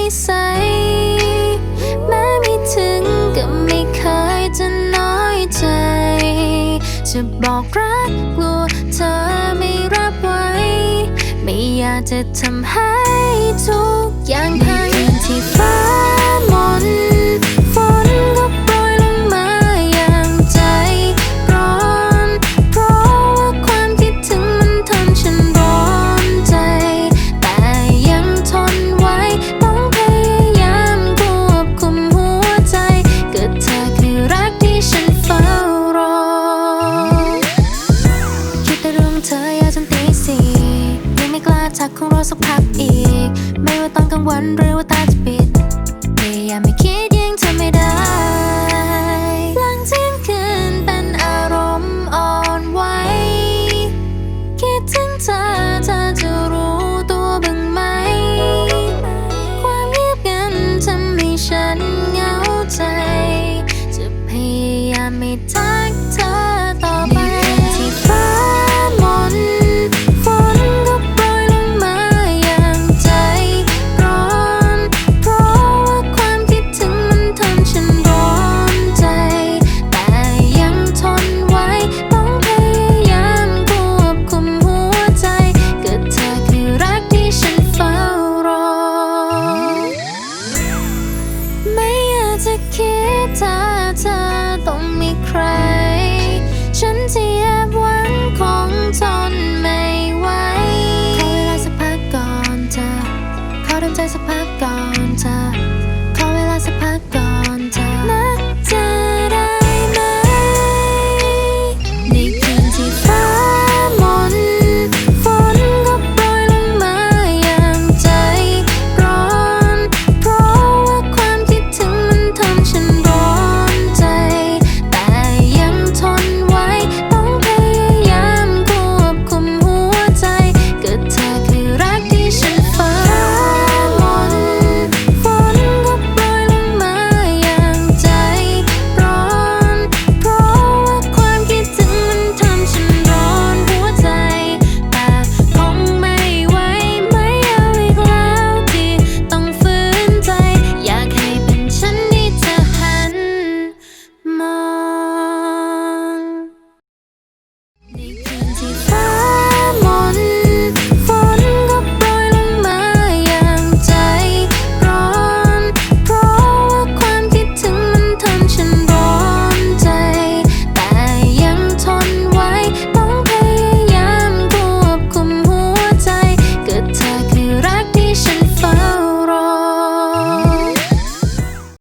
นิสัย แม้ไม่ถึงก็ไม่เคยจะน้อยใจ จะบอกรักกลัวเธอไม่รับไว้ ไม่อยากจะทำให้ทุก คงรอสักพักอีก ไม่ว่าตอนกลางวันหรือว่าตาจะปิดพยายามไม่คิด จะคิดถ้าเธอต้องมีใคร ฉันที่